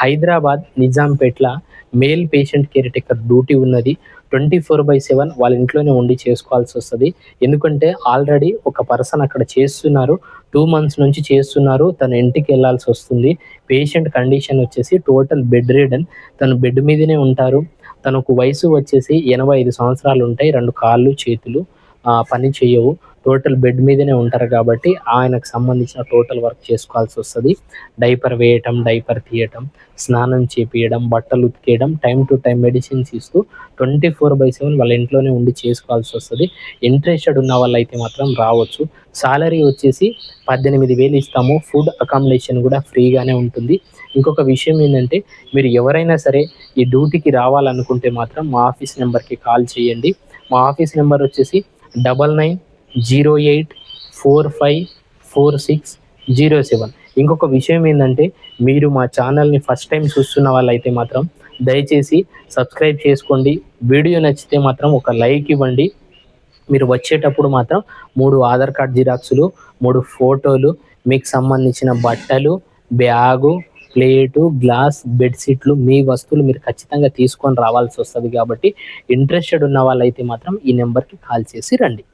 హైదరాబాద్ నిజాంపేట్ల male patient caretaker duty ఉన్నది. Twenty four by seven వాళ్ళ ఇంట్లోనే ఉండి చేసుకోవాల్సి వస్తుంది. ఎందుకంటే ఆల్రెడీ ఒక పర్సన్ అక్కడ చేస్తున్నారు. టూ మంత్స్ నుంచి చేస్తున్నారు. తన ఇంటికి వెళ్ళాల్సి వస్తుంది. పేషెంట్ కండిషన్ వచ్చేసి టోటల్ బెడ్ రీడన్. తను బెడ్ మీదనే ఉంటారు. తనకు వయసు వచ్చేసి ఎనభై ఐదు సంవత్సరాలు ఉంటాయి. రెండు కాళ్ళు చేతులు పని చేయవు. టోటల్ బెడ్ మీదనే ఉంటారు కాబట్టి ఆయనకు సంబంధించిన టోటల్ వర్క్ చేసుకోవాల్సి వస్తుంది. డైపర్ వేయటం డైపర్ తీయటం స్నానం చేపియడం బట్టలు ఉతికేయడం టైం టు టైం మెడిసిన్స్ ఇస్తూ ట్వంటీ ఫోర్ బై సెవెన్ వాళ్ళ ఇంట్లోనే ఉండి చేసుకోవాల్సి వస్తుంది. ఇంట్రెస్టెడ్ ఉన్న వాళ్ళు అయితే మాత్రం రావచ్చు. సాలరీ వచ్చేసి పద్దెనిమిది వేలు ఇస్తాము. ఫుడ్ అకామిడేషన్ కూడా ఫ్రీగానే ఉంటుంది. ఇంకొక విషయం ఏంటంటే మీరు ఎవరైనా సరే ఈ డ్యూటీకి రావాలనుకుంటే మాత్రం మా ఆఫీస్ నెంబర్కి కాల్ చేయండి. మా ఆఫీస్ నెంబర్ వచ్చేసి double nine zero eight four five four six zero seven. ఇంకొక విషయం ఏంటంటే మీరు మా ఛానల్ని ఫస్ట్ టైం చూస్తున్న వాళ్ళైతే మాత్రం దయచేసి సబ్స్క్రైబ్ చేసుకోండి. వీడియో నచ్చితే మాత్రం ఒక లైక్ ఇవ్వండి. మీరు వచ్చేటప్పుడు మాత్రం మూడు ఆధార్ కార్డ్ జిరాక్సులు మూడు ఫోటోలు మీకు సంబంధించిన బట్టలు బ్యాగు ప్లేటు గ్లాస్ బెడ్షీట్లు మీ వస్తువులు మీరు ఖచ్చితంగా తీసుకొని రావాల్సి వస్తుంది కాబట్టి ఇంట్రెస్టెడ్ ఉన్న వాళ్ళైతే మాత్రం ఈ నెంబర్కి కాల్ చేసి రండి.